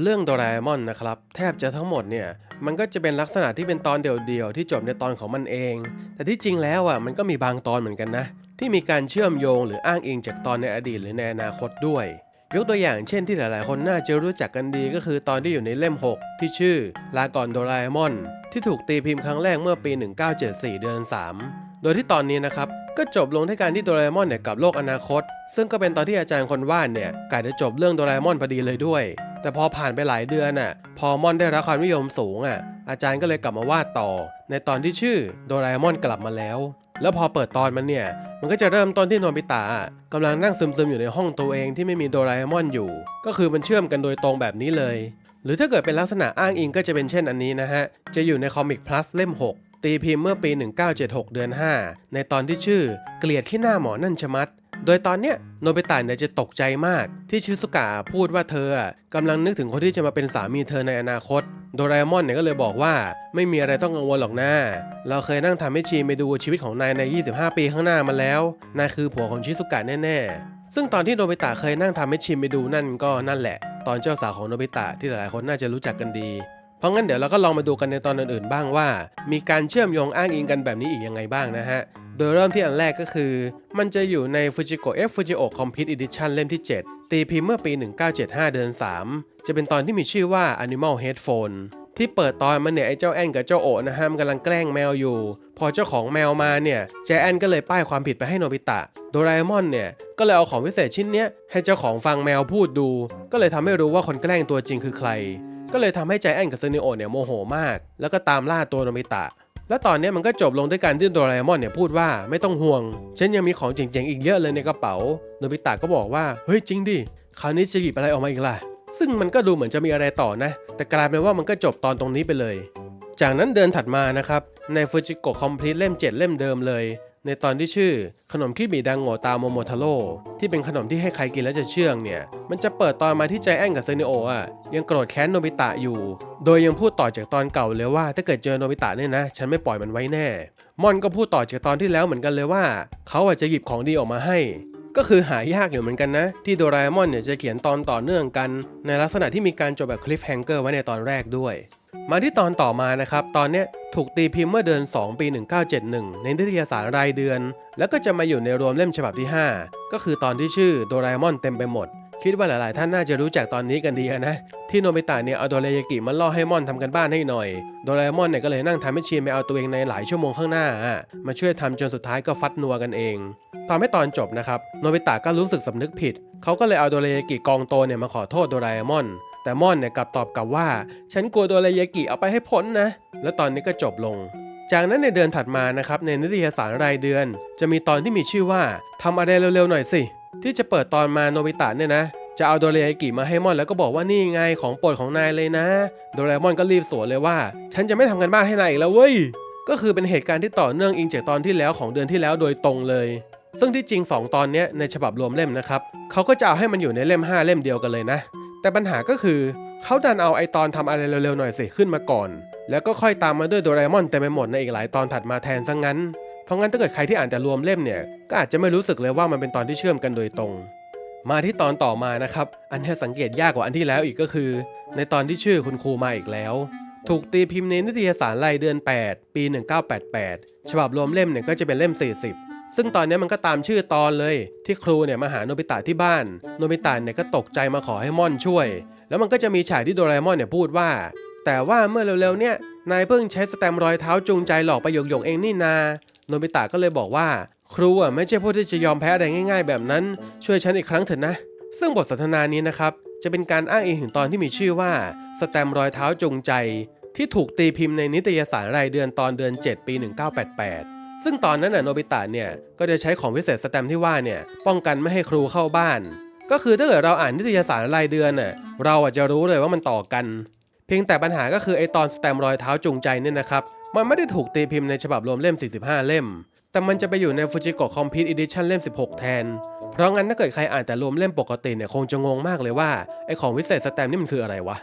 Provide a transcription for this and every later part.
เรื่องโดราเอมอนนะครับ แทบจะทั้งหมดเนี่ย มันก็จะเป็นลักษณะที่เป็นตอนเดี่ยวๆ ที่จบในตอนของมันเอง แต่ที่จริงแล้วอะมันก็มีบางตอนเหมือนกันนะ ที่มีการเชื่อมโยงหรืออ้างอิงจากตอนในอดีตหรือในอนาคตด้วย ยกตัวอย่างเช่นที่หลายๆ คนน่าจะรู้จักกันดีก็คือตอนที่อยู่ในเล่ม 6 ที่ชื่อลาก่อนโดราเอมอนที่ถูกตีพิมพ์ครั้งแรกเมื่อปี 1974 เดือน 3 โดยที่ตอนนี้นะครับก็จบลงที่การที่โดราเอมอนเนี่ยกับโลกอนาคต ซึ่งก็เป็นตอนที่อาจารย์คนวาดเนี่ยกะจะจบเรื่องโดราเอมอนพอดีเลยด้วย แต่พอผ่านไปหลายเดือนน่ะ พอมอนได้รับความนิยมสูงอะ อาจารย์ก็เลยกลับมาวาดต่อ ในตอนที่ชื่อโดราเอมอนกลับมาแล้ว แล้วพอเปิดตอนมันเนี่ย มันก็จะเริ่มต้นที่โนบิตะกำลังนั่งซึมๆอยู่ในห้องตัวเองที่ไม่มีโดราเอมอนอยู่ ก็คือมันเชื่อมกันโดยตรงแบบนี้เลย หรือถ้าเกิดเป็นลักษณะอ้างอิงก็จะเป็นเช่นอันนี้นะฮะ จะอยู่ในคอมิกพลัสเล่ม 6 ตีพิมพ์เมื่อปี 1976 เดือน 5 ในตอนที่ชื่อ เกลียดที่หน้าหมอนั่นชะมัด โดยตอนเนี้ยโนบิตะเนี่ยจะตกใจมาก ที่ชิซุกะพูดว่าเธอกำลังนึกถึงคนที่จะมาเป็นสามีเธอในอนาคต โดราเอมอนเนี่ยก็เลยบอกว่าไม่มีอะไรต้องกังวลหรอกนะ เราเคยนั่งทำให้ชีไปดูชีวิตของนายใน 25 ปีข้างหน้ามาแล้ว นายคือผัวของชิซุกะแน่ๆ ซึ่งตอนที่โนบิตะเคยนั่งทำให้ชิมไปดูนั่นก็นั่นแหละ ตอนเจ้าสาวของโนบิตะที่หลายคนน่าจะรู้จักกันดี เพราะงั้นเดี๋ยวเราก็ลองมาดูกันในตอนอื่นๆ บ้างว่า มีการเชื่อมโยงอ้างอิงกันแบบนี้อีกยังไงบ้างนะฮะ โดยเริ่มที่อันแรกก็คือ มันจะอยู่ใน Fujiko F Fujio Complete Edition เล่มที่ 7 ตีพิมพ์เมื่อปี 1975 เดือน 3 จะเป็นตอนที่มีชื่อว่า Animal Headphone ที่เปิดตอนมันเนี่ยไอ้เจ้าแอนกับเจ้าโอนะฮะมันกำลังแกล้งแมวอยู่ พอเจ้าของแมวมาเนี่ยแจแอนก็เลยป้ายความผิดไปให้โนบิตะ โดราเอมอนเนี่ยก็เลยเอาของพิเศษชิ้นเนี้ยให้เจ้าของฟังแมวพูดดู ก็เลยทำให้รู้ว่าคนแกล้งตัวจริงคือใคร ก็เลยทำให้ใจแอนกับเซนิโอเนี่ยโมโหมาก แล้วก็ตามล่าตัวโนบิตะ แล้วตอนนี้มันก็จบลงด้วยการที่โดราเอมอนเนี่ยพูดว่าไม่ต้องห่วง ฉันยังมีของเจ๋งๆอีกเยอะเลยในกระเป๋า โนบิตะก็บอกว่าเฮ้ยจริงดิ คราวนี้จะหยิบอะไรออกมาอีกล่ะ ซึ่งมันก็ดูเหมือนจะมีอะไรต่อนะ แต่กลายเป็นว่ามันก็จบตอนตรงนี้ไปเลย จากนั้นเดือนถัดมานะครับ ในฟูจิโกะคอมพลีทเล่ม 7 เล่มเดิมเลย ในตอนที่ชื่อขนมคิบิดังโงตาโมโมทาโร่ที่เป็นขนมที่ให้ใครกินแล้วจะเชื่องเนี่ย มันจะเปิดตอนมาที่ใจแอนกับเซเนโออะยังโกรธแค้นโนบิตะอยู่ โดยยังพูดต่อจากตอนเก่าเลยว่า ถ้าเกิดเจอโนบิตะเนี่ยนะ ฉันไม่ปล่อยมันไว้แน่ มอนก็พูดต่อจากตอนที่แล้วเหมือนกันเลยว่า เขาอาจจะหยิบของดีออกมาให้ ก็คือหายากอยู่เหมือนกันนะ ที่โดราเอมอนเนี่ยจะเขียนตอนต่อเนื่องกัน ในลักษณะที่มีการจบแบบคลิฟแฮงเกอร์ไว้ในตอนแรกด้วย มาที่ตอนต่อมานะครับ ตอนนี้ถูกตีพิมพ์เมื่อเดือน 2 ปี 1971 ในนิตยสารรายเดือน แล้วก็จะมาอยู่ในรวมเล่มฉบับที่ 5 ก็คือตอนที่ชื่อโดราเอมอนเต็มไปหมด คิดว่าหลายๆ ท่านน่าจะรู้จักตอนนี้กันดีนะ ที่โนบิตะเนี่ยเอาโดรายากิมาล่อให้มอนทำกันบ้านให้หน่อย โดราเอมอนเนี่ยก็เลยนั่งทำให้ชีนไปเอาตัวเองในหลายชั่วโมงข้างหน้า มาช่วยทำจนสุดท้ายก็ฟัดนัวกันเองตอนไม่ตอนจบนะครับ โนบิตะก็รู้สึกสำนึกผิด เขาก็เลยเอาโดรายากิกองโตเนี่ยมาขอโทษโดราเอมอน แต่ม่อนเนี่ยกลับตอบกลับว่า ฉันกลัวโดรายากิเอาไปให้พ้นนะ แล้วตอนนี้ก็จบลง จากนั้นในเดือนถัดมานะครับในนิตยสารรายเดือน จะมีตอนที่มีชื่อว่าทำอะไรเร็วๆหน่อยสิ ที่จะเปิดตอนมาโนบิตะเนี่ยนะจะเอาโดเรยากิมาให้มอนแล้วก็บอกว่านี่ไงของโปรดของนายเลยนะ โดเรมอนก็รีบสวนเลยว่า ฉันจะไม่ทำกันบ้านให้นายอีกแล้วเว้ย ก็คือเป็นเหตุการณ์ที่ต่อเนื่องอิงจากตอนที่แล้วของเดือนที่แล้วโดยตรงเลย ซึ่งที่จริง 2 ตอนนี้ในฉบับรวมเล่มนะครับเขาก็จะเอาให้มันอยู่ในเล่ม 5 เล่มเดียวกันเลยนะ แต่ปัญหาก็คือเขาดันเอาไอตอนทำอะไรเร็วๆหน่อยสิขึ้นมาก่อน แล้วก็ค่อยตามมาด้วยโดราเรมอนเต็มไปหมดในอีกหลายตอนถัดมาแทนซะงงั้น เพราะงั้นถ้าเกิดใครที่อ่านแต่รวมเล่มเนี่ย ก็อาจจะไม่รู้สึกเลยว่ามันเป็นตอนที่เชื่อมกันโดยตรง มาที่ตอนต่อมานะครับ อันที่สังเกตยากกว่าอันที่แล้วอีกก็คือ ในตอนที่ชื่อคุณครูมาอีกแล้ว ถูกตีพิมพ์ในนิตยสารรายเดือน 8 ปี 1988 ฉบับรวมเล่มเนี่ยก็จะเป็นเล่ม 40 ซึ่งตอนนี้มันก็ตามชื่อตอนเลยที่ครูเนี่ยมาหาโนบิตะที่บ้าน โนบิตะเนี่ยก็ตกใจมาขอให้ม่อนช่วย แล้วมันก็จะมีฉากที่โดราเอมอนเนี่ยพูดว่า แต่ว่าเมื่อเร็วๆเนี่ยนายเพิ่งใช้สแตมรอยเท้าจูงใจหลอกไปหยกๆเองนี่นา โนบิตะก็เลยบอกว่า ครูอะไม่ใช่ผู้ที่จะยอมแพ้อะไรง่าย ๆ แบบนั้น ช่วยฉันอีกครั้งเถอะนะ ซึ่งบทสนทนานี้นะครับจะเป็นการอ้างอิงถึงตอนที่มีชื่อว่าสแตมรอยเท้าจงใจ ที่ถูกตีพิมพ์ในนิตยสารรายเดือนตอนเดือน 7 ปี 1988 ซึ่งตอนนั้นน่ะโนบิตะเนี่ยก็จะใช้ของพิเศษสแตมที่ว่าเนี่ยป้องกันไม่ให้ครูเข้าบ้าน ก็คือถ้าเกิดเราอ่านนิตยสารรายเดือนน่ะเราอาจจะรู้เลยว่ามันต่อกัน เพียงแต่ปัญหาก็คือไอตอนสแตมรอยเท้าจูงใจเนี่ยนะครับมันไม่ได้ถูกตีพิมพ์ในฉบับรวมเล่ม 45 เล่ม แต่มันจะไปอยู่ใน Fujiko Complete Edition เล่ม 16 แทน เพราะงั้นถ้าเกิดใครอ่านแต่รวมเล่มปกติเนี่ยคงจะงงมากเลยว่าไอของวิเศษสแตมนี่มันคืออะไรวะ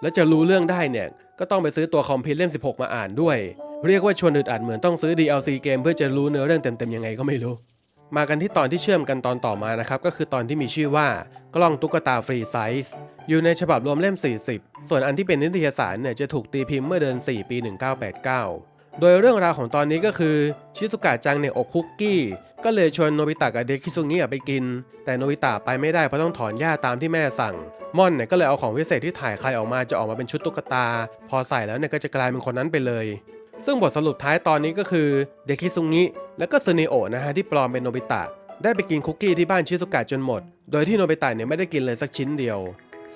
แล้วจะรู้เรื่องได้เนี่ย ก็ต้องไปซื้อตัวคอมพิวเล่ม 16 มาอ่านด้วย เรียกว่าชวนอึดอัดเหมือนต้องซื้อ DLC เกมเพื่อจะรู้เนื้อเรื่องเต็มๆยังไงก็ไม่รู้ มากันที่ตอนที่เชื่อมกันตอนต่อมานะครับ ก็คือตอนที่มีชื่อว่ากล้องตุ๊กตาฟรีไซส์อยู่ในฉบับรวมเล่ม 40 ส่วนอันที่เป็นนิตยสารเนี่ยจะถูกตีพิมพ์เมื่อเดือน4 ปี 1989 โดยเรื่องราวของตอนนี้ก็คือชิซุกะจังเนี่ยอกคุกกี้ ก็เลยชวนโนบิตะกับเดคิซุงิไปกิน แต่โนบิตะไปไม่ได้เพราะต้องถอนหญ้าตามที่แม่สั่งม่อนเนี่ยก็เลยเอาของวิเศษที่ถ่ายใครออกมาจะออกมาเป็นชุดตุ๊กตา พอใส่แล้วเนี่ยก็จะกลายเป็นคนนั้นไปเลย ซึ่งบทสรุปท้ายตอนนี้ก็คือเดคิซุงิและก็ซึเนโอะนะฮะที่ปลอมเป็นโนบิตะ ได้ไปกินคุกกี้ที่บ้านชิซุกะจนหมด โดยที่โนบิตะเนี่ยไม่ได้กินเลยสักชิ้นเดียว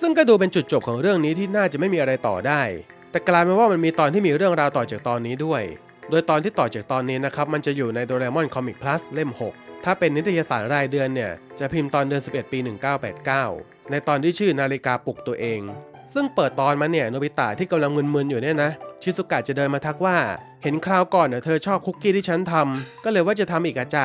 ซึ่งก็ดูเป็นจุดจบของเรื่องนี้ที่น่าจะไม่มีอะไรต่อได้ แต่กลายเป็นว่ามันมีตอนที่มีเรื่องราวต่อจากตอนนี้ด้วย โดยตอนที่ต่อจากตอนนี้นะครับ มันจะอยู่ในโดเรมอนคอมิกพลัสเล่ม 6 ถ้าเป็นนิตยสารรายเดือนเนี่ย จะพิมพ์ตอนเดือน 11 ปี 1989 ในตอนที่ชื่อนาฬิกาปลุกตัวเอง ซึ่งเปิดตอนมาเนี่ยโนบิตะที่กำลังมึนๆอยู่เนี่ยนะชิซุกะจะเดินมาทักว่า เห็นคราวก่อนเน่ยเธอชอบคุกกี้ที่ฉันทำก็เลยว่าจะทำอีกอะจ้ะ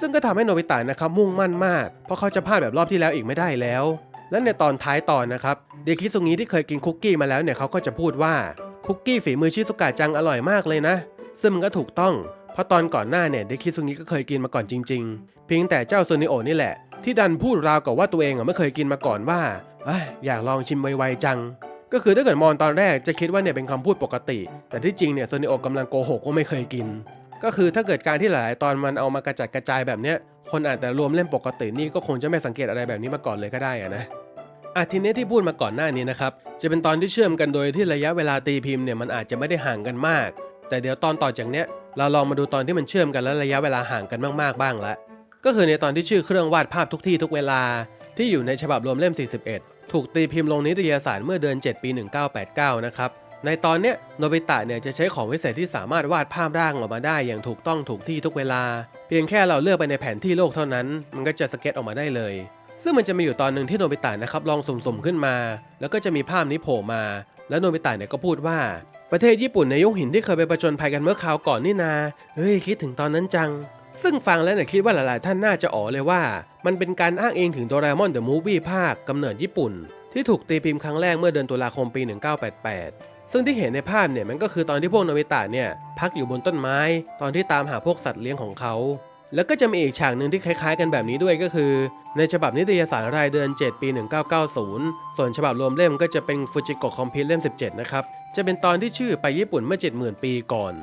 ซึ่งก็ทำให้โนบิตะนะครับมุ่งมั่นมาก เพราะเขาจะพลาดแบบรอบที่แล้วอีกไม่ได้แล้ว และในตอนท้ายตอนนะครับเด็กคิซุงิที่เคยกินคุกกี้มาแล้วเนี่ยเขาก็จะพูดว่าคุกกี้ฝีมือชิซุกะจังอร่อยมากเลยนะ ซึ่งมันก็ถูกต้อง เพราะตอนก่อนหน้าเนี่ยเด็กคิซุงิก็เคยกินมาก่อนจริง ๆ เพียงแต่เจ้าโซนิโอนี่แหละ ที่ดันพูดราวกับว่าตัวเองอะไม่เคยกินมาก่อนว่าอยากลองชิมไวๆจัง ก็คือถ้าเกิดมองตอนแรกจะคิดว่าเนี่ยเป็นคำพูดปกติ แต่ที่จริงเนี่ยโซนิโอกำลังโกหกว่าไม่เคยกิน ก็คือถ้าเกิดการที่หลายตอนมันเอามากระจัดกระจายแบบเนี้ยคนอาจจะรวมเล่มปกตินี่ก็คงจะไม่สังเกตอะไรแบบนี้มาก่อนเลยก็ได้อะนะ อาทีนี้ที่พูดมาก่อนหน้านี้นะครับจะเป็นตอนที่เชื่อมกันโดยที่ระยะเวลาตีพิมพ์เนี่ยมันอาจจะไม่ได้ห่างกันมาก แต่เดี๋ยวตอนต่อจากเนี้ยเราลองมาดูตอนที่มันเชื่อมกันแล้วระยะเวลาห่างกันมากๆบ้างละก็คือในตอนที่ชื่อเครื่องวาดภาพทุกที่ทุกเวลา ที่อยู่ในฉบับรวมเล่ม 41 ถูกตีพิมพ์ลงนิตยสารเมื่อเดือน 7 ปี 1989 นะครับในตอนเนี้ยโนบิตะเนี่ยจะใช้ของวิเศษที่สามารถวาดภาพร่างออกมาได้อย่างถูกต้องถูกที่ทุกเวลา เพียงแค่เราเลือกไปในแผนที่โลกเท่านั้น มันก็จะสเก็ตออกมาได้เลย ซึ่งมันจะมีอยู่ตอนหนึ่งที่โนบิตะนะครับลองสุ่มๆขึ้นมา แล้วก็จะมีภาพนี้โผล่มา แล้วโนบิตะเนี่ยก็พูดว่า ประเทศญี่ปุ่นในยุคหินที่เคยไปประจนภัยกันเมื่อคราวก่อนนี่นาเฮ้ยคิดถึงตอนนั้นจัง ซึ่งฟังแล้วเนี่ยคิดว่าหลายๆ ท่านน่าจะอ๋อเลยว่า มันเป็นการอ้างเองถึงโดราเอมอนเดอะมูฟวี่ภาคกำเนิดญี่ปุ่น ที่ถูกตีพิมพ์ครั้งแรกเมื่อเดือนตุลาคมปี 1988 ซึ่งที่เห็นในภาพเนี่ยมันก็คือตอนที่พวกโนบิตะเนี่ยพักอยู่บนต้นไม้ ตอนที่ตามหาพวกสัตว์เลี้ยงของเขา แล้วก็จะมีอีกฉากหนึ่งที่คล้ายๆ กันแบบนี้ด้วยก็คือ ในฉบับนิตยสารรายเดือน 7 ปี 1990 ส่วนฉบับรวมเล่มก็จะเป็นฟูจิโกะคอมพิวเล่ม 17 นะครับ จะเป็นตอนที่ชื่อไปญี่ปุ่นเมื่อ 70,000 ปีก่อน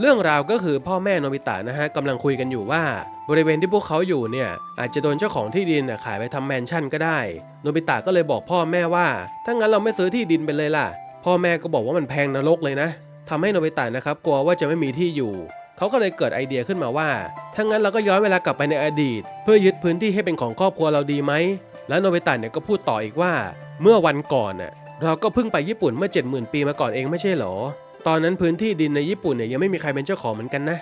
เรื่องราวก็คือพ่อแม่โนบิตะนะฮะกำลังคุยกันอยู่ว่า บริเวณที่พวกเขาอยู่เนี่ยอาจจะโดนเจ้าของที่ดินขายไปทำแมนชั่นก็ได้โนบิตะก็เลยบอกพ่อแม่ว่าถ้างั้นเราไม่ซื้อที่ดินไปเลยล่ะ พ่อแม่ก็บอกว่ามันแพงนรกเลยนะทำให้โนบิตะนะครับกลัวว่าจะไม่มีที่อยู่ เขาก็เลยเกิดไอเดียขึ้นมาว่า ถ้างั้นเราก็ย้อนเวลากลับไปในอดีต เพื่อยึดพื้นที่ให้เป็นของครอบครัวเราดีไหม แล้วโนบิตะเนี่ยก็พูดต่ออีกว่า เมื่อวันก่อนน่ะเราก็เพิ่งไปญี่ปุ่นเมื่อ 70,000 ปีมาก่อนเองไม่ใช่หรอ ตอนนั้นพื้นที่ดินในญี่ปุ่นเนี่ยยังไม่มีใครเป็นเจ้าของเหมือนกันนะ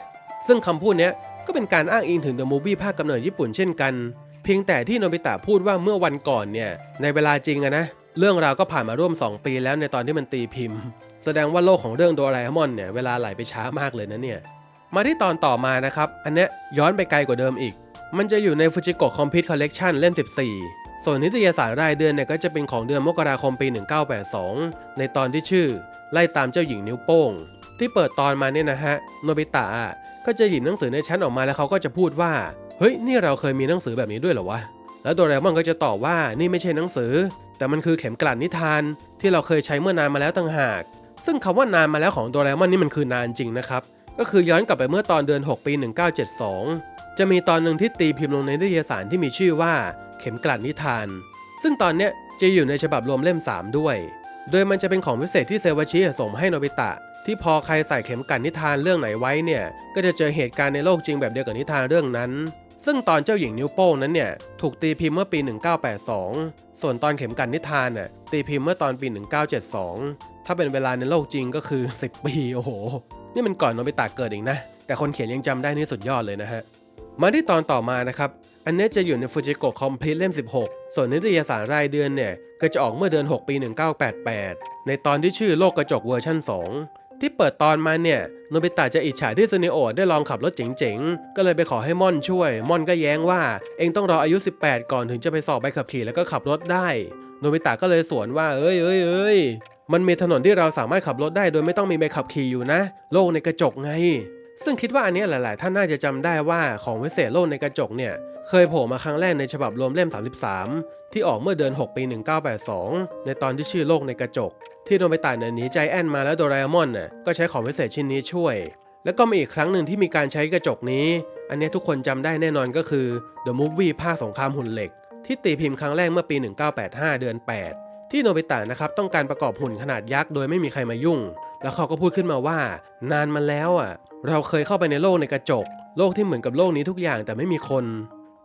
ซึ่งคำพูดเนี้ยก็เป็นการอ้างอิงถึง The Movie ภาคกำเนิดญี่ปุ่นเช่นกัน เพียงแต่ที่โนบิตะพูดว่าเมื่อวันก่อนเนี่ยในเวลาจริงอะนะเรื่องราวก็ผ่านมาร่วม 2 ปีแล้วในตอนที่มันตีพิมพ์ แสดงว่าโลกของเรื่องโดราเอมอนเนี่ยเวลาไหลไปช้ามากเลยนะเนี่ย มาที่ตอนต่อมานะครับ อันเนี้ยย้อนไปไกลกว่าเดิมอีก มันจะอยู่ในฟูจิโกะคอมพิวต์คอลเลกชันเล่ม 14 ส่วนนิตยสารรายเดือนเนี่ยก็จะเป็นของเดือนมกราคมปี 1982 ในตอนที่ชื่อ ไล่ตามเจ้าหญิงนิ้วโป้ง ที่เปิดตอนมาเนี่ยนะฮะโนบิตะก็จะหยิบหนังสือในชั้นออกมาแล้วเขาก็จะพูดว่าเฮ้ยนี่เราเคยมีหนังสือแบบนี้ด้วยเหรอวะแล้วโดราเอมอนก็จะตอบว่านี่ไม่ใช่หนังสือ แต่มันคือเข็มกลั่นนิทาน ที่เราเคยใช้เมื่อนานมาแล้วต่างหาก ซึ่งคำว่านานมาแล้วของโดราเอมอนนี่มันคือนานจริงนะครับ ก็คือย้อนกลับไปเมื่อตอนเดือน 6 ปี 1972 จะมีตอนหนึ่งที่ตีพิมพ์ลงในนิตยสารที่มีชื่อว่าเข็มกลั่นนิทาน ซึ่งตอนเนี้ยจะอยู่ในฉบับรวมเล่ม 3 ด้วย โดยมันจะเป็นของพิเศษที่เซวาชิส่งมาให้โนบิตะ ที่พอใครใส่เข็มกลั่นนิทานเรื่องไหนไว้เนี่ย ก็จะเจอเหตุการณ์ในโลกจริงแบบเดียวกับนิทานเรื่องนั้น ซึ่งตอนเจ้าหญิงนิ้วโป้งนั้นเนี่ยถูกตีพิมพ์เมื่อปี 1982 ส่วนตอนเข็มกลั่นนิทานน่ะตีพิมพ์เมื่อตอนปี 1972 ถ้าเป็นเวลาในโลกจริงก็คือ 10 ปีโอ้โห นี่มันก่อนโนบิตะเกิดเองนะ แต่คนเขียนยังจำได้นี่สุดยอดเลยนะฮะ มาที่ตอนต่อมานะครับ อันเนี้จะอยู่ในฟูจิโกะคอมพลีทเล่ม 16 ส่วนนิตยสารรายเดือนเนี่ย ก็จะออกเมื่อเดือน 6 ปี 1988 ในตอนที่ชื่อโลกกระจกเวอร์ชั่น 2ที่เปิดตอนมาเนี่ยโนบิตะจะอิจฉาที่ซูนิโอได้ลองขับรถเจ๋งๆ ก็เลยไปขอให้ม่อนช่วย ม่อนก็แย้งว่า เองต้องรออายุ 18 ก่อนถึงจะไปสอบใบขับขี่แล้วก็ขับรถได้ โนบิตะก็เลยสวนว่าเอ้ยเอ้ยเอ้ย มันมีถนนที่เราสามารถขับรถได้โดยไม่ต้องมีใบขับขี่อยู่นะ โลกในกระจกไง ซึ่งคิดว่าอันนี้หลาย ๆ ท่านน่าจะจำได้ว่าของวิเศษโลกในกระจกเนี่ย เคยโผล่มาครั้งแรกในฉบับรวมเล่ม 33 ที่ออกเมื่อเดือน 6 ปี 1982 ในตอนที่ชื่อโลกในกระจก ที่โนบิตะเนี่ยหนีใจแอนมาแล้วโดราเอมอนน่ะก็ใช้ของวิเศษชิ้นนี้ช่วย แล้วก็มีอีกครั้งหนึ่งที่มีการใช้กระจกนี้ อันนี้ทุกคนจำได้แน่นอนก็คือ The Movie ภาคสงครามหุ่นเหล็ก ที่ตีพิมพ์ครั้งแรกเมื่อปี 1985 เดือน 8 ที่โนบิตะนะครับต้องการประกอบหุ่นขนาดยักษ์โดยไม่มีใครมายุ่ง แล้วเขาก็พูดขึ้นมาว่า นานมาแล้วอะ เราเคยเข้าไปในโลกในกระจก โลกที่เหมือนกับโลกนี้ทุกอย่างแต่ไม่มีคน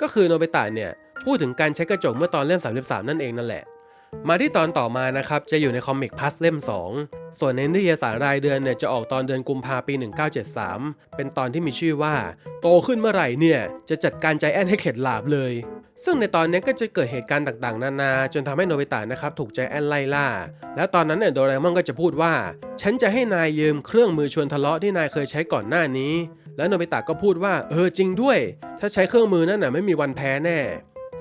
ก็คือโนบิตะเนี่ยพูดถึงการใช้กระจกเมื่อตอนเล่ม33 นั่นเองนั่นแหละ มาที่ตอนต่อมานะครับ จะอยู่ในคอมิกพัสเล่ม 2 ส่วนในนิตยสารรายเดือนเนี่ยจะออกตอนเดือนกุมภาปี 1973 เป็นตอนที่มีชื่อว่า โตขึ้นเมื่อไหร่เนี่ย จะจัดการใจแอนให้เข็ดหลาบเลย ซึ่งในตอนนี้ก็จะเกิดเหตุการณ์ต่างๆ นานา จนทำให้โนบิตะนะครับถูกใจแอนไล่ล่า แล้วตอนนั้นเนี่ยโดราเอมอนก็จะพูดว่า ฉันจะให้นายยืมเครื่องมือชวนทะเลาะที่นายเคยใช้ก่อนหน้านี้ แล้วโนบิตะก็พูดว่า เออจริงด้วย ถ้าใช้เครื่องมือนั่นน่ะไม่มีวันแพ้แน่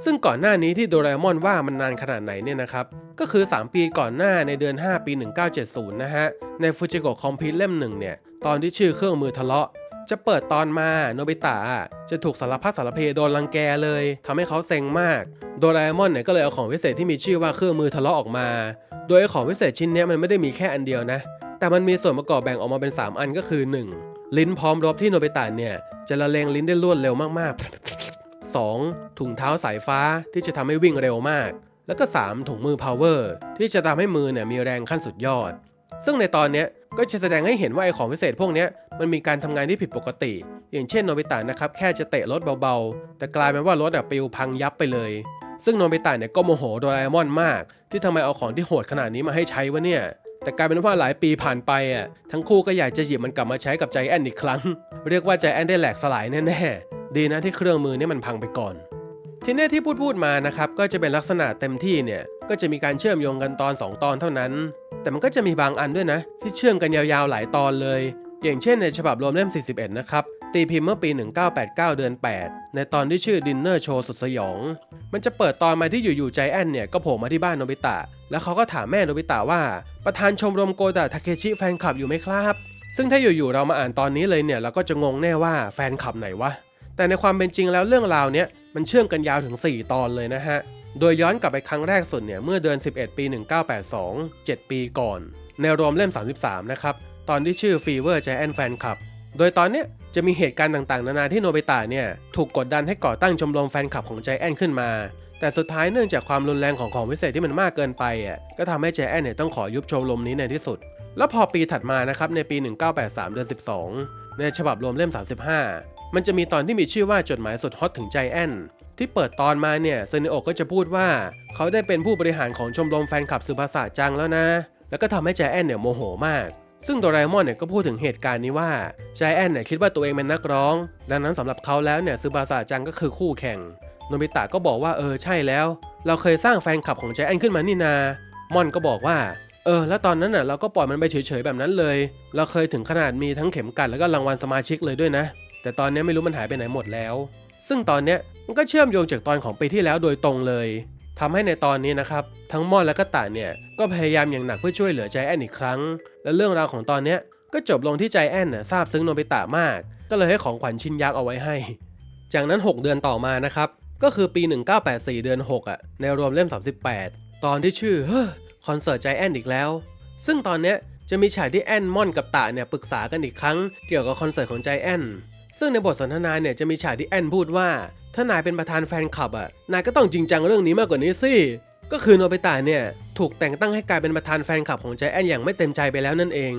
ซึ่งก่อนหน้านี้ที่โดราเอมอนว่ามันนานขนาดไหนเนี่ยนะครับ ก็คือ 3 ปีก่อนหน้าในเดือน 5 ปี 1970 นะฮะ ในฟูจิโกะคอมพิวเล่มหนึ่งเนี่ย ตอนที่ชื่อเครื่องมือทะเลาะ จะเปิดตอนมาโนบิตะจะถูกสารพัดสารเพโดนรังแกเลยทำให้เขาเซ็งมาก โดราเอมอนเนี่ยก็เลยเอาของวิเศษที่มีชื่อว่าเครื่องมือทะเลาะออกมา โดยของวิเศษชิ้นเนี้ยมันไม่ได้มีแค่อันเดียวนะ แต่มันมีส่วนประกอบแบ่งออกมาเป็น 3 อันก็คือ 1. ลิ้นพร้อมรบที่โนบิตะเนี่ยจะละเลงลิ้นได้รวดเร็วมากๆ 2. ถุงเท้าสายฟ้าที่จะทำให้วิ่งเร็วมาก แล้วก็ 3 ถุงมือ power ที่จะทำให้มือเนี่ยมีแรงขั้นสุดยอด ซึ่งในตอนนี้ก็จะแสดงให้เห็นว่าไอของพิเศษพวกนี้มันมีการทำงานที่ผิดปกติ อย่างเช่นโนบิตะนะครับแค่จะเตะรถเบาๆ แต่กลายเป็นว่ารถอะปิวพังยับไปเลย ซึ่งโนบิตะเนี่ยก็โมโหโดราเอมอนมาก ที่ทำไมเอาของที่โหดขนาดนี้มาให้ใช้วะเนี่ยแต่กลายเป็นว่าหลายปีผ่านไปอะทั้งคู่ก็อยากจะหยิบมันกลับมาใช้กับใจแอนอีกครั้ง เรียกว่าใจแอนได้แหลกสลายแน่ๆ ดีนะที่เครื่องมือนี่มันพังไปก่อน ทีเนี้ที่พูดพูดมานะครับก็จะเป็นลักษณะเต็มที่เนี่ยก็จะมีการเชื่อมโยงกันตอน 2 ตอนเท่านั้น แต่มันก็จะมีบางอันด้วยนะ ที่เชื่อมกันยาวๆหลายตอนเลย อย่างเช่นในฉบับรวมเล่ม 41 นะครับตีพิมพ์เมื่อปี 1989 เดือน 8 ในตอนที่ชื่อดินเนอร์โชว์สุดสยอง มันจะเปิดตอนมาที่อยู่ๆใจแอนเนี่ยก็โผล่มาที่บ้านโนบิตะ แล้วเขาก็ถามแม่โนบิตะว่า ประธานชมรมโกดะทาเคชิแฟนคลับอยู่ไหมครับ ซึ่งถ้าอยู่ๆเรามาอ่านตอนนี้เลยเนี่ยเราก็จะงงแน่ว่าแฟนคลับไหนวะ แต่ในความเป็นจริงแล้วเรื่องราวเนี้ยมันเชื่อมกันยาวถึง 4 ตอนเลยนะฮะ โดยย้อนกลับไปครั้งแรกสุดเนี่ยเมื่อเดือน 11 ปี 1982 7 ปีก่อน ในรวมเล่ม 33 นะครับ ตอนที่ชื่อ Fever Giant Fan Club โดยตอนเนี้ยจะมีเหตุการณ์ต่างๆ นานาที่โนบิตะเนี่ยถูกกดดันให้ก่อตั้งชมรมแฟนคลับของใจแอนขึ้นมา แต่สุดท้ายเนื่องจากความรุนแรงของของพิเศษที่มันมากเกินไปอะก็ทำให้ใจแอนเนี่ยต้องขอยุบชมรมนี้ในที่สุด แล้วพอปีถัดมานะครับในปี 1983 เดือน 12 ในฉบับรวมเล่ม 35 มันจะมีตอนที่มีชื่อว่าจดหมายสุดฮอตถึงใจแอนที่เปิดตอนมาเนี่ยเซนิโอก็จะพูดว่าเขาได้เป็นผู้บริหารของชมรมแฟนคลับสืบภาษาจังแล้วนะ แล้วก็ทำให้ใจแอนเนี่ยโมโหมาก ซึ่งโดราเอมอนเนี่ยก็พูดถึงเหตุการณ์นี้ว่าใจแอนเนี่ยคิดว่าตัวเองเป็นนักร้อง ดังนั้นสำหรับเขาแล้วเนี่ยซึบาสะจังก็คือคู่แข่งโนบิตะก็บอกว่าเออใช่แล้ว เราเคยสร้างแฟนคลับของใจแอนขึ้นมานี่นามอนก็บอกว่าเออแล้วตอนนั้นน่ะเราก็ปล่อยมันไปเฉยๆแบบนั้นเลย เราเคยถึงขนาดมีทั้งเข็มกัดแล้วก็รางวัลสมาชิกเลยด้วยนะ แต่ตอนนี้ไม่รู้มันหายไปไหนหมดแล้ว ซึ่งตอนนี้มันก็เชื่อมโยงจากตอนของปีที่แล้วโดยตรงเลยทำให้ในตอนนี้นะครับ ทั้งมอนและก็ตาเนี่ยก็พยายามอย่างหนักเพื่อช่วยเหลือใจแอนอีกครั้ง และเรื่องราวของตอนนี้ก็จบลงที่ใจแอนน่ะซาบซึ้งโนบิตะมาก ก็เลยให้ของขวัญชิ้นยักษ์เอาไว้ให้ จากนั้น 6 เดือนต่อมานะครับก็คือปี 1984 เดือน 6 อะ ในรวมเล่ม 38 ตอนที่ชื่อเฮ้อคอนเสิร์ตใจแอนอีกแล้ว ซึ่งตอนเนี้ยจะมีฉากที่แอนมอนกับตาเนี่ยปรึกษากันอีกครั้ง เกี่ยวกับคอนเสิร์ตของใจแอน ซึ่งในบทสนทนาเนี่ยจะมีฉากที่แอนพูดว่า ถ้านายเป็นประธานแฟนคลับอะนายก็ต้องจริงจังเรื่องนี้มากกว่านี้สิก็คือโนบิตะเนี่ยถูกแต่งตั้งให้กลายเป็นประธานแฟนคลับของใจแอนอย่างไม่เต็มใจไปแล้วนั่นเอง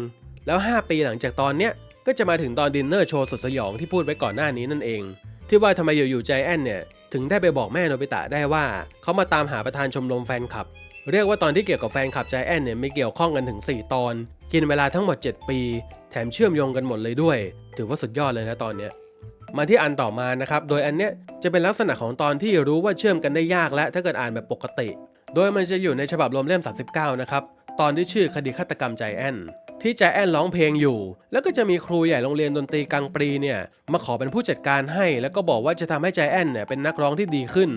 แล้ว 5 ปีหลังจากตอนเนี้ยก็จะมาถึงตอนดินเนอร์โชว์สุดสยองที่พูดไว้ก่อนหน้านี้นั่นเอง ที่ว่าทำไมอยู่ๆใจแอนเนี่ยถึงได้ไปบอกแม่โนบิตะได้ว่าเขามาตามหาประธานชมรมแฟนคลับ เรียกว่าตอนที่เกี่ยวกับแฟนคลับใจแอนเนี่ยมีเกี่ยวข้องกันถึง 4 ตอน กินเวลาทั้งหมด 7 ปี แถมเชื่อมโยงกันหมดเลยด้วย ถือว่าสุดยอดเลยนะตอนเนี้ยมาที่อันต่อมานะครับ โดยอันเนี้ยจะเป็นลักษณะของตอนที่รู้ว่าเชื่อมกันได้ยากและถ้าเกิดอ่านแบบปกติ โดยมันจะอยู่ในฉบับรวมเล่ม 39 นะครับ ตอนที่ชื่อคดีฆาตกรรมใจแอนที่ใจแอนร้องเพลงอยู่ แล้วก็จะมีครูใหญ่โรงเรียนดนตรีกลางปรีเนี่ยมาขอเป็นผู้จัดการให้ แล้วก็บอกว่าจะทำให้ใจแอนเนี่ยเป็นนักร้องที่ดีขึ้น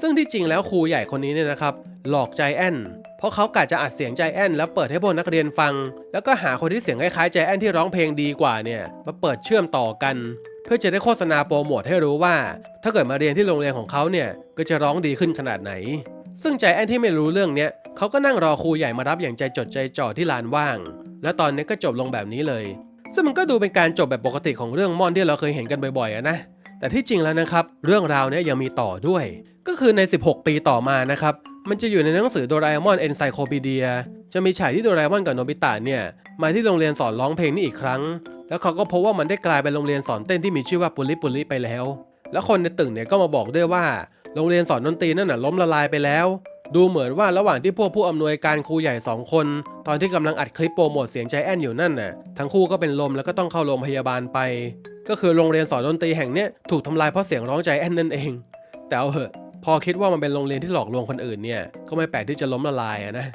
ซึ่งที่จริงแล้วครูใหญ่คนนี้เนี่ยนะครับหลอกใจแอน ราะเขากะจะอัดเสียงใจแอนแล้วเปิดให้พวกนักเรียนฟัง แล้วก็หาคนที่เสียงคล้ายๆใจแอนที่ร้องเพลงดีกว่าเนี่ยมาเปิดเชื่อมต่อกัน เพื่อจะได้โฆษณาโปรโมทให้รู้ว่า ถ้าเกิดมาเรียนที่โรงเรียนของเขาเนี่ยก็จะร้องดีขึ้นขนาดไหน ซึ่งใจแอนที่ไม่รู้เรื่องเนี้ยเขาก็นั่งรอครูใหญ่มารับอย่างใจจดใจจ่อที่ลานว่าง และตอนนี้ก็จบลงแบบนี้เลย ซึ่งมันก็ดูเป็นการจบแบบปกติของเรื่องมอนที่เราเคยเห็นกันบ่อยๆนะแต่ที่จริงแล้วนะครับ เรื่องราวเนี้ยยังมีต่อด้วย ก็คือใน 16 ปีต่อมานะครับ มันจะอยู่ในหนังสือโดราเอมอนเอนไซโคปีเดียจะมีฉากที่โดราเอมอนกับโนบิตะเนี่ย มาที่โรงเรียนสอนร้องเพลงนี่อีกครั้ง แล้วเขาก็พบว่ามันได้กลายเป็นโรงเรียนสอนเต้นที่มีชื่อว่าปุริปุริไปแล้ว แล้วคนในตึกเนี่ยก็มาบอกด้วยว่า โรงเรียนสอนดนตรีนั่นน่ะล้มละลายไปแล้ว ดูเหมือนว่าระหว่างที่พวกผู้อำนวยการครูใหญ่ 2 คน ตอนที่กำลังอัดคลิปโปรโมทเสียงใจแอนอยู่นั่นน่ะทั้งคู่ก็เป็นลมแล้วก็ต้องเข้าโรงพยาบาลไป ก็คือโรงเรียนสอนดนตรีแห่งเนี้ยถูกทำลายเพราะเสียงร้องใจแอนนั่นเองแต่เอาเหอะ พอคิดว่ามันเป็นโรงเรียนที่หลอกลวงคนอื่นเนี่ย ก็ไม่แปลกที่จะล้มละลายะนะ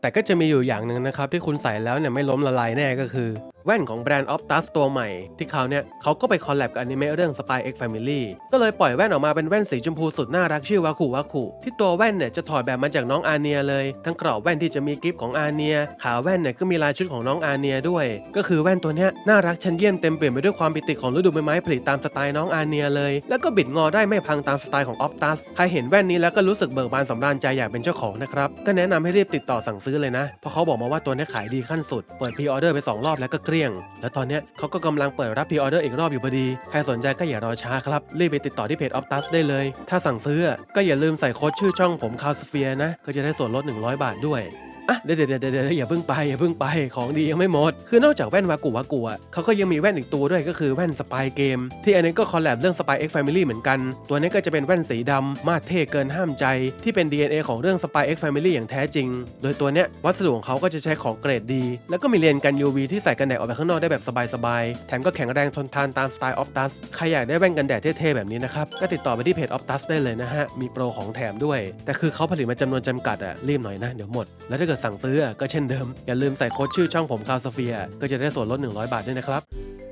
แต่ก็จะมีอยู่อย่างหนึ่งนะครับที่คุณใส่แล้วเนี่ยไม่ล้มละลายแน่ก็คือ แว่นของแบรนด์ Optus ตัวใหม่ ที่เขาเนี่ยเขาก็ไปคอลแลบกับอนิเมะเรื่อง Spy X Family ก็เลยปล่อยแว่นออกมาเป็นแว่นสีชมพูสุดน่ารักชื่อวาคุวาคุที่ตัวแว่นเนี่ยจะถอดแบบมาจากน้องอาเนียเลย ทั้งกรอบแว่นที่จะมีกริปของอาเนีย ขาแว่นเนี่ยก็มีลายชุดของน้องอาเนียด้วย ก็คือแว่นตัวเนี้ยน่ารักชั้นเยี่ยมเต็มเปี่ยมไปด้วยความปิติของฤดูใบไม้ผลิตามสไตล์น้องอาเนียเลย แล้วก็บิดงอได้ไม่พังตามสไตล์ของ Optus ใครเห็นแว่นนี้แล้วก็รู้สึกเบิกบานสำราญใจอยากเป็นเจ้าของนะครับก็แนะนำให้รีบติดต่อสั่งซื้อเลยนะเพราะเขาบอกมาว่าตัวนี้ขายดีขั้นสุดเปิดพรีออเดอร์ไปสองรอบแล้วก็ลี้ยง แล้วตอนนี้เขาก็กำลังเปิดรับพรีออเดอร์อีกรอบอยู่พอดี ใครสนใจก็อย่ารอช้าครับ รีบไปติดต่อที่เพจออฟตัสได้เลย ถ้าสั่งซื้อก็อย่าลืมใส่โค้ดชื่อช่องผมคาวสเฟียนะ ก็จะได้ส่วนลด 100 บาทด้วย อะเดี๋ยวเดี๋ยวเดี๋ยวอย่าเพิ่งไปอย่าเพิ่งไปของดียังไม่หมด คือนอกจากแว่นวากุวากุอะเขาก็ยังมีแว่นอีกตัวด้วยก็คือแว่นสปายเกม ที่อันนี้ก็คอลแลบเรื่อง Spy X Family เหมือนกัน ตัวนี้ก็จะเป็นแว่นสีดำมาดเท่เกินห้ามใจ ที่เป็น DNA ของเรื่อง Spy X Family อย่างแท้จริง โดยตัวเนี้ยวัสดุของเขาก็จะใช้ของเกรดดี แล้วก็มีเลนส์กัน UV ที่ใส่กันแดดออกไปข้างนอกได้แบบสบายๆแถมก็แข็งแรงทนทานตามสไตล์ Optus ใครอยากได้แว่นกันแดดเท่ๆแบบนี้นะครับก็ติดต่อไปที่เพจ Optus ได้เลยนะฮะมีโปรของแถมด้วย แต่คือเขาผลิตมาจำนวนจำกัดอะรีบหน่อยนะเดี๋ยวหมดแล้วถ้าเกิดสั่งซื้อก็เช่นเดิม อย่าลืมใส่โค้ดชื่อช่องผมคาวสเฟียก็จะได้ส่วนลด 100 บาทด้วยนะครับ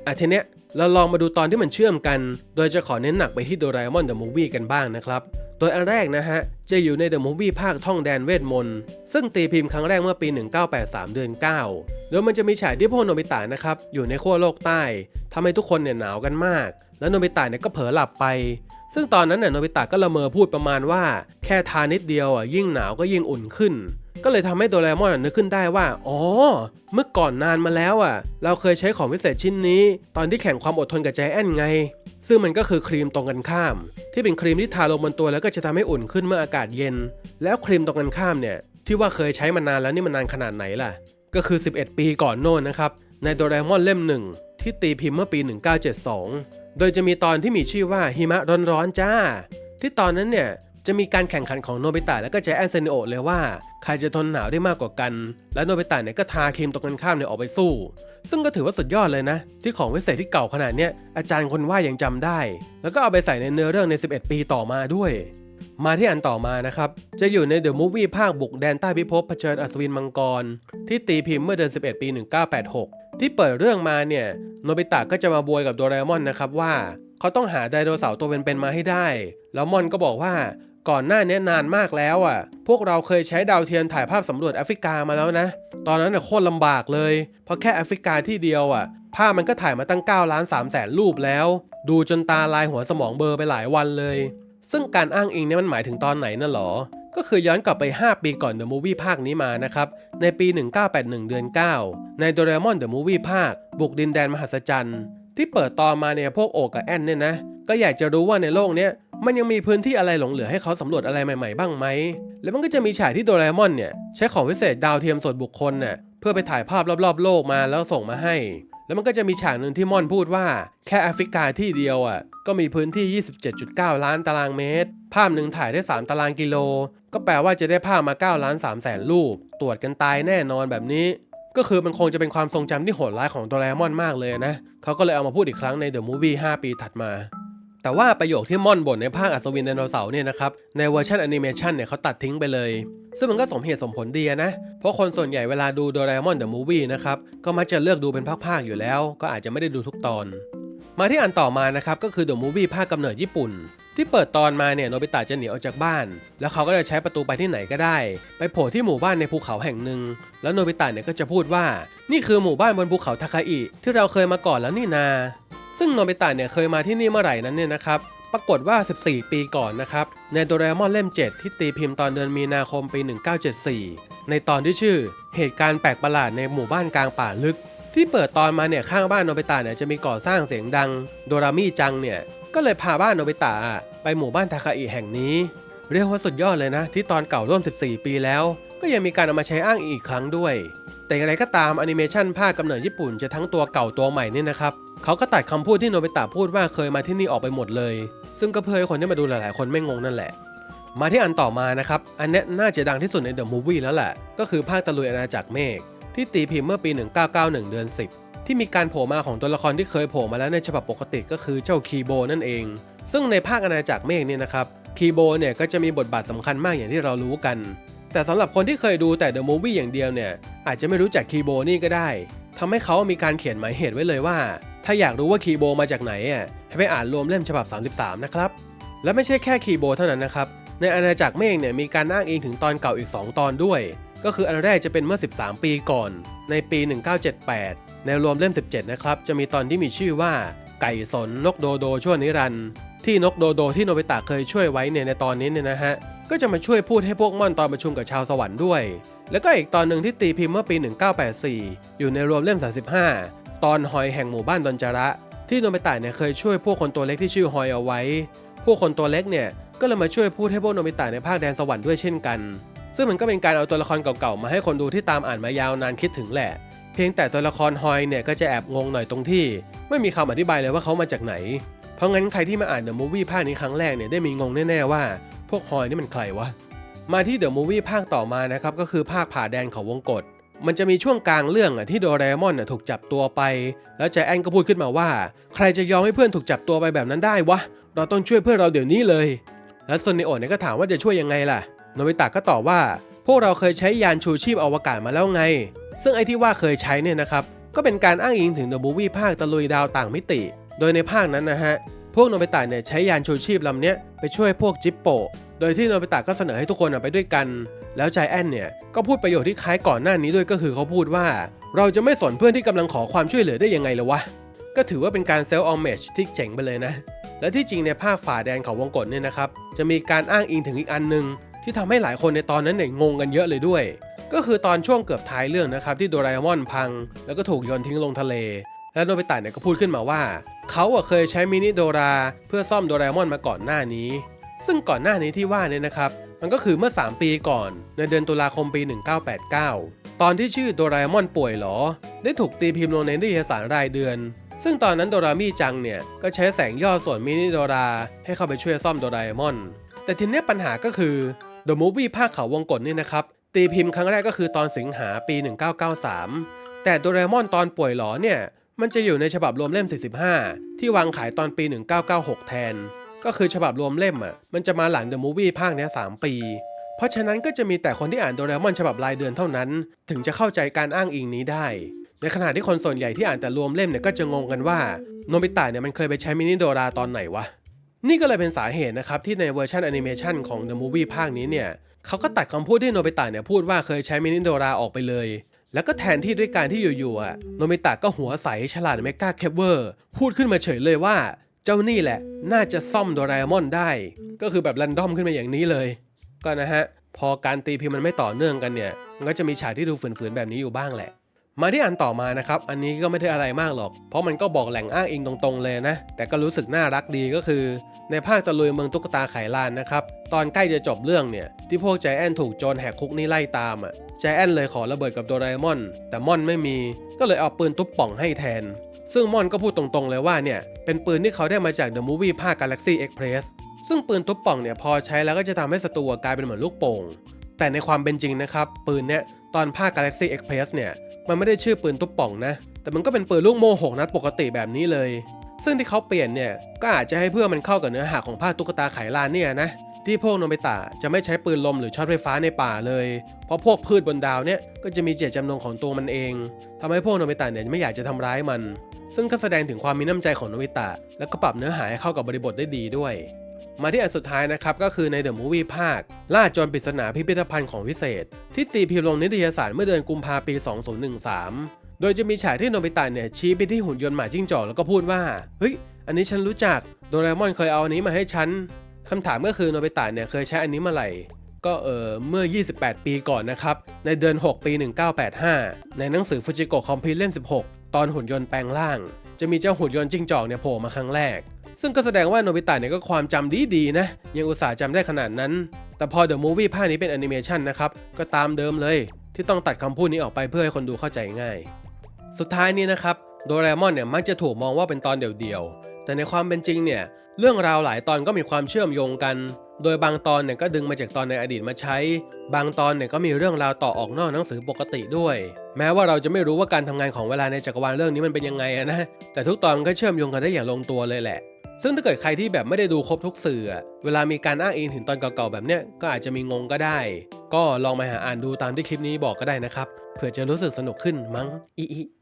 อะทีเนี้ยเราลองมาดูตอนที่มันเชื่อมกัน โดยจะขอเน้นหนักไปที่โดราเอมอนเดอะมูฟวี่กันบ้างนะครับ โดยอันแรกนะฮะ จะอยู่ในเดอะมูฟวี่ภาคท่องแดนเวทมนต์ ซึ่งตีพิมพ์ครั้งแรกเมื่อปี 1983 เดือน 9 โดยมันจะมีฉากที่พวกโนบิตะนะครับ อยู่ในขั้วโลกใต้ทำให้ทุกคนเนี่ยหนาวกันมาก แล้วโนบิตะเนี่ยก็เผลอหลับไป ซึ่งตอนนั้นเนี่ยโนบิตะก็ละเมอพูดประมาณว่า แค่ทานิดเดียวอะยิ่งหนาวก็ยิ่งอุ่นขึ้น ก็เลยทำให้โดราเอมอนนึกขึ้นได้ว่า อ๋อ เมื่อก่อนนานมาแล้วอะ เราเคยใช้ของวิเศษชิ้นนี้ ตอนที่แข่งความอดทนกับใจแอนไง ซึ่งมันก็คือครีมตรงกันข้าม ที่เป็นครีมที่ทาลงบนตัวแล้วก็จะทำให้อุ่นขึ้นเมื่ออากาศเย็น แล้วครีมตรงกันข้ามเนี่ย ที่ว่าเคยใช้มานานแล้วนี่มันนานขนาดไหนล่ะ ก็คือ 11 ปีก่อนโน่นนะครับ ในโดราเอมอนเล่มหนึ่งที่ตีพิมพ์เมื่อปี 1972 โดยจะมีตอนที่มีชื่อว่าหิมะร้อนๆจ้า ที่ตอนนั้นเนี่ย จะมีการแข่งขันของโนบิตะและก็ใจแอนเซนิโอเลยว่า ใครจะทนหนาวได้มากกว่ากัน และโนบิตะเนี่ยก็ทาครีมตรงกันข้ามเนี่ยออกไปสู้ ซึ่งก็ถือว่าสุดยอดเลยนะ ที่ของวิเศษที่เก่าขนาดเนี้ยอาจารย์คนว่ายังจำได้ แล้วก็เอาไปใส่ในเนื้อเรื่องใน 11 ปีต่อมาด้วย มาที่อันต่อมานะครับ จะอยู่ในเดอะมูฟวี่ภาคบุกแดนใต้พิภพเผชิญอัศวินมังกร ที่ตีพิมพ์เมื่อเดือน 11 ปี 1986 ที่เปิดเรื่องมาเนี่ยโนบิตะก็จะมาบวยกับโดราเอมอนนะครับว่าเขาต้องหาไดโนเสาร์ตัวเป็นๆมาให้ได้ แล้วมอนก็บอกว่า ก่อนหน้านี้นานมากแล้วอะ พวกเราเคยใช้ดาวเทียมถ่ายภาพสำรวจแอฟริกามาแล้วนะ ตอนนั้นน่ะโคตรลำบากเลย เพราะแค่แอฟริกาที่เดียวอะ ภาพมันก็ถ่ายมาตั้ง9ล้าน3แสนรูปแล้ว ดูจนตาลายหัวสมองเบลอไปหลายวันเลย ซึ่งการอ้างอิงเนี่ยมันหมายถึงตอนไหนน่ะหรอ ก็คือย้อนกลับไป 5 ปีก่อน The Movie ภาคนี้มานะครับ ในปี 1981 เดือน 9 ใน Doraemon The Movie ภาค บุกดินแดนมหัศจรรย์ที่เปิดตอนมาเนี่ยพวกโอกกับแอนเนี่ยนะ ก็อยากจะรู้ว่าในโลกเนี้ย มันยังมีพื้นที่อะไรหลงเหลือให้เขาสำรวจอะไรใหม่ๆบ้างไหม แล้วมันก็จะมีฉากที่โดราเอมอนเนี่ยใช้ของวิเศษดาวเทียมส่วนบุคคลน่ะเพื่อไปถ่ายภาพรอบๆ โลกมาแล้วส่งมาให้ แล้วมันก็จะมีฉากหนึ่งที่มอนพูดว่า แค่แอฟริกาที่เดียวอะก็มีพื้นที่ 27.9 ล้านตารางเมตร ภาพหนึ่งถ่ายได้ 3 ตารางกิโล ก็แปลว่าจะได้ภาพมา 9 ล้าน3แสนรูป ตรวจกันตายแน่นอนแบบนี้ ก็คือมันคงจะเป็นความทรงจำที่โหดร้ายของโดราเอมอนมากเลยนะเขาก็เลยเอามาพูดอีกครั้งในเดอะมูฟวี่5ปีถัดมา แต่ว่าประโยคที่ม่อนบ่นในภาคอัศวินไดโนเสาร์เนี่ยนะครับ ในเวอร์ชันแอนิเมชันเนี่ยเขาตัดทิ้งไปเลย ซึ่งมันก็สมเหตุสมผลดีนะ เพราะคนส่วนใหญ่เวลาดูโดราเอมอนเดอะมูฟวี่นะครับ ก็มักจะเลือกดูเป็นภาคๆอยู่แล้ว ก็อาจจะไม่ได้ดูทุกตอน มาที่อันต่อมานะครับก็คือ The Movie ภาคกำเนิดญี่ปุ่น ที่เปิดตอนมาเนี่ยโนบิตะจะหนีออกจากบ้าน แล้วเขาก็จะใช้ประตูไปที่ไหนก็ได้ ไปโผล่ที่หมู่บ้านในภูเขาแห่งหนึ่งแล้วโนบิตะเนี่ยก็จะพูดว่า นี่คือหมู่บ้านบนภูเขาทาคาอิที่เราเคยมาก่อนแล้วนี่นา ซึ่งโนบิตะเนี่ยเคยมาที่นี่เมื่อไหร่นั้นเนี่ยนะครับปรากฏว่า 14 ปีก่อนนะครับในโดราเอมอนเล่ม 7 ที่ตีพิมพ์ตอนเดือนมีนาคมปี 1974 ในตอนที่ชื่อ เหตุการณ์แปลกประหลาดในหมู่บ้านกลางป่าลึก ที่เปิดตอนมาเนี่ยข้างบ้านโนบิตะเนี่ยจะมีก่อสร้างเสียงดัง โดรามิจังเนี่ยก็เลยพาบ้านโนบิตะไปหมู่บ้านทาคาอิแห่งนี้ เรียกว่าสุดยอดเลยนะ ที่ตอนเก่าร่วม 14 ปีแล้ว ก็ยังมีการเอามาใช้อ้างอีกครั้งด้วย แต่อย่างไรก็ตามแอนิเมชันภาคกำเนิดญี่ปุ่นจะทั้งตัวเก่าตัวใหม่นี่นะครับเขาก็ตัดคำพูดที่โนบิตะพูดว่าเคยมาที่นี่ออกไปหมดเลย ซึ่งก็เพื่อให้คนที่มาดูหลายๆ คนไม่งงนั่นแหละ มาที่อันต่อมานะครับ อันนี้น่าจะดังที่สุดในเดอะมูฟวี่แล้วแหละ ก็คือภาคตะลุยอาณาจักรเมฆที่ตีพิมพ์เมื่อปี 1991 เดือน 10 ที่มีการโผล่มาของตัวละครที่เคยโผล่มาแล้วในฉบับปกติก็คือเจ้าคีโบนั่นเอง ซึ่งในภาคอาณาจักรเมฆเนี่ยนะครับคีโบเนี่ยก็จะมีบทบาทสำคัญมากอย่างที่เรารู้กัน แต่สำหรับคนที่เคยดูแต่เดอะมูฟวี่อย่างเดียวเนี่ย อาจจะไม่รู้จักคีโบนี่ก็ได้ทำให้เขามีการเขียนหมายเหตุไว้เลยว่า ถ้าอยากรู้ว่าคีโบมาจากไหนอะให้ไปอ่านรวมเล่มฉบับ 33 นะครับ และไม่ใช่แค่คีโบเท่านั้นนะครับ ในอาณาจักรเมฆเนี่ยมีการอ้างอิงถึงตอนเก่าอีก 2 ตอนด้วย ก็คืออันแรกจะเป็นเมื่อ 13 ปีก่อน ในปี 1978 ในรวมเล่ม 17 นะครับ จะมีตอนที่มีชื่อว่า ไก่สนนกโดโดชั่วนิรันดร์ที่นกโดโดที่โนบิตะเคยช่วยไว้เนี่ยในตอนนี้เนี่ยนะฮะ ก็จะมาช่วยพูดให้พวกม่อนตอนประชุมกับชาวสวรรค์ด้วย แล้วก็อีกตอนหนึ่งที่ตีพิมพ์เมื่อปี 1984 อยู่ในรวมเล่ม 35 ตอนหอยแห่งหมู่บ้านดอนจาระ ที่โนบิตะเนี่ยเคยช่วยพวกคนตัวเล็กที่ชื่อฮอยเอาไว้ พวกคนตัวเล็กเนี่ยก็เลยมาช่วยพูดให้พวกโนบิตะในภาคแดนสวรรค์ด้วยเช่นกัน ซึ่งมันก็เป็นการเอาตัวละครเก่าๆมาให้คนดูที่ตามอ่านมายาวนานคิดถึงแหละ เพียงแต่ตัวละครฮอยเนี่ยก็จะแอบงงหน่อยตรงที่ ไม่มีคำอธิบายเลยว่าเขามาจากไหน เพราะงั้นใครที่มาอ่านเดอะมูฟวี่ภาคนี้ครั้งแรกเนี่ยได้มีงงแน่ๆว่า พวกฮอยนี่มันใครวะ มาที่เดอะมูวี่ภาคต่อมานะครับก็คือภาคผ่าแดนเขาวงกฏมันจะมีช่วงกลางเรื่องอะที่โดราเอมอนน่ะถูกจับตัวไป แล้วใจแอนก็พูดขึ้นมาว่า ใครจะยอมให้เพื่อนถูกจับตัวไปแบบนั้นได้วะ เราต้องช่วยเพื่อนเราเดี๋ยวนี้เลย แล้วซนเนโอเนี่ยก็ถามว่าจะช่วยยังไงล่ะโนบิตะก็ตอบว่า พวกเราเคยใช้ยานชูชีพอวกาศมาแล้วไง ซึ่งไอ้ที่ว่าเคยใช้เนี่ยนะครับก็เป็นการอ้างอิงถึงเดอะมูวี่ภาคตะลุยดาวต่างมิติ โดยในภาคนั้นนะฮะ พวกโนบิตะเนี่ยใช้ยานชูชีพลำเนี้ยไปช่วยพวกจิปโป โดยที่โนบิตะก็เสนอให้ทุกคนไปด้วยกัน แล้วใจแอนเนี่ยก็พูดประโยคที่คล้ายก่อนหน้านี้ด้วยก็คือเขาพูดว่า เราจะไม่สนเพื่อนที่กำลังขอความช่วยเหลือได้ยังไงเลยวะ ก็ถือว่าเป็นการเซลล์ออมเมจที่เจ๋งไปเลยนะ และที่จริงในภาคฝ่าแดนเขาวงกฏเนี่ยนะครับจะมีการอ้างอิงถึงอีกอันหนึ่งที่ทำให้หลายคนในตอนนั้นเนี่ยงงกันเยอะเลยด้วย ก็คือตอนช่วงเกือบท้ายเรื่องนะครับที่โดราเอมอนพัง แล้วก็ถูกโยนทิ้งลงทะเล แล้วโนบิตะเนี่ยก็พูดขึ้นมาว่า เขาเคยใช้มินิโดราเพื่อซ่อมโดราเอมอนมาก่อนหน้านี้ ซึ่งก่อนหน้านี้ที่ว่าเนี่ยนะครับ มันก็คือเมื่อ 3 ปีก่อน ในเดือนตุลาคมปี 1989 ตอนที่ชื่อโดราเอมอนป่วยเหรอ ได้ถูกตีพิมพ์ลงในนิตยสารรายเดือน ซึ่งตอนนั้นโดรามิจังเนี่ยก็ใช้แสงย่อส่วนมินิโดราให้เข้าไปช่วยซ่อมโดราเอมอน แต่ทีนี้ปัญหาก็คือ The Movie ภาคเขาวงกฏนี่นะครับตีพิมพ์ครั้งแรกก็คือตอนสิงหาปี 1993 แต่โดราเอมอนตอนป่วยเหรอเนี่ย มันจะอยู่ในฉบับรวมเล่ม 45 ที่วางขายตอนปี 1996 แทน ก็คือฉบับรวมเล่มอะ มันจะมาหลัง The Movie ภาคเนี้ย3ปี เพราะฉะนั้นก็จะมีแต่คนที่อ่านโดราเอมอนฉบับรายเดือนเท่านั้น ถึงจะเข้าใจการอ้างอิงนี้ได้ ในขณะที่คนส่วนใหญ่ที่อ่านแต่รวมเล่มเนี่ยก็จะงงกันว่าโนบิตะเนี่ยมันเคยไปใช้มินิโดราตอนไหนวะ นี่ก็เลยเป็นสาเหตุนะครับที่ในเวอร์ชันแอนิเมชันของ The Movie ภาคนี้เนี่ยเขาก็ตัดคำพูดที่โนบิตะเนี่ยพูดว่าเคยใช้มินิโดราออกไปเลย แล้วก็แทนที่ด้วยการที่อยู่ๆโนมิตะก็หัวใสฉลาดเมกาแคปเวอร์พูดขึ้นมาเฉยเลยว่า เจ้านี่แหละ น่าจะซ่อมโดราเอมอนได้ ก็คือแบบรันดอมขึ้นมาอย่างนี้เลย ก็นะฮะ พอการตีพิมพ์มันไม่ต่อเนื่องกันเนี่ยมันก็จะมีฉากที่ดูฝืนๆแบบนี้อยู่บ้างแหละ มาที่อันต่อมานะครับ อันนี้ก็ไม่ได้อะไรมากหรอก เพราะมันก็บอกแหล่งอ้างอิงตรงๆเลยนะ แต่ก็รู้สึกน่ารักดีก็คือ ในภาคตะลุยเมืองตุ๊กตาไขลานนะครับ ตอนใกล้จะจบเรื่องเนี่ย ที่พวกใจแอนถูกโจรแหกคุกนี่ไล่ตามอะใจแอนเลยขอระเบิดกับโดราเอมอน แต่มอนไม่มี ก็เลยเอาปืนตุ๊บป่องให้แทน ซึ่งมอนก็พูดตรงๆเลยว่าเนี่ย เป็นปืนที่เขาได้มาจาก The Movie ภาค Galaxy Express ซึ่งปืนตุ๊บป่องเนี่ยพอใช้แล้วก็จะทำให้ศัตรูกลายเป็นเหมือนลูกโป่ง แต่ในความเป็นจริงนะครับ ปืนเนี้ยตอนภาค Galaxy Express เนี่ย มันไม่ได้ชื่อปืนตุ๊บป่องนะ แต่มันก็เป็นปืนลูกโม่หกนัดปกติแบบนี้เลย ซึ่งที่เขาเปลี่ยนเนี่ย ก็อาจจะให้เพื่อมันเข้ากับเนื้อหาของภาคตุ๊กตาไขลานเนี่ยนะ ที่พวกโนบิตะจะไม่ใช้ปืนลมหรือช็อตไฟฟ้าในป่าเลย เพราะพวกพืชบนดาวเนี่ยก็จะมีเจตจำนงของตัวมันเองทำให้พวกโนบิตะเนี่ยไม่อยากจะทำร้ายมัน ซึ่งก็แสดงถึงความมีน้ำใจของโนบิตะ แล้วก็ปรับเนื้อหาให้เข้ากับบริบทได้ดีด้วย มาที่อันสุดท้ายนะครับก็คือในเดอะมูฟวี่ภาค ล่าจรปริศนาพิพิธภัณฑ์ของวิเศษ ที่ตีพิมพ์ลงนิตยสารเมื่อเดือนกุมภาพันธ์ปี 2013 โดยจะมีฉากที่โนบิตะเนี่ยชี้ไปที่หุ่นยนต์หมาจิ้งจอกแล้วก็พูดว่า เฮ้ย อันนี้ฉันรู้จัก โดราเอมอนเคยเอาอันนี้มาให้ฉันคำถามก็คือโนบิตะเนี่ยเคยใช้อันนี้มื่อไหร่ก็เออเมื่อ 28 ปีก่อนนะครับ ในเดือน 6 ปี 1985 ในหนังสือฟูจิโกะคอมพิวเล่น16 ตอนหุ่นยนต์แปลงร่าง จะมีเจ้าหุ่นยนต์จิ้งจอกเนี่ยโผล่มาครั้งแรก ซึ่งก็แสดงว่าโนบิตะเนี่ยก็ความจำดีดีๆนะ ยังอุตส่าห์จำได้ขนาดนั้น แต่พอเดอะมูฟวี่ภาคนี้เป็นแอนิเมชันนะครับ ก็ตามเดิมเลย ที่ต้องตัดคำพูดนี้ออกไปเพื่อให้คนดูเข้าใจง่าย สุดท้ายนี้นะครับโดเอมอนเนี่ยมักจะถูกมองว่าเป็นตอนเดี่ยวๆ แต่ในความเป็นจริงเนี่ยเรื่องราวหลายตอนก็มีความเชื่อมโยงกัน โดยบางตอนเนี่ยก็ดึงมาจากตอนในอดีตมาใช้ บางตอนเนี่ยก็มีเรื่องราวต่อออกนอกหนังสือปกติด้วย แม้ว่าเราจะไม่รู้ว่าการทำงานของเวลาในจักรวาลเรื่องนี้มันเป็นยังไงนะ แต่ทุกตอนมันก็เชื่อมโยงกันได้อย่างลงตัวเลยแหละ ซึ่งถ้าเกิดใครที่แบบไม่ได้ดูครบทุกสื่อ เวลามีการอ้างอิงถึงตอนเก่าๆแบบเนี้ยก็อาจจะมีงงก็ได้ ก็ลองมาหาอ่านดูตามที่คลิปนี้บอกก็ได้นะครับ เผื่อจะรู้สึกสนุกขึ้นมั้งอีอี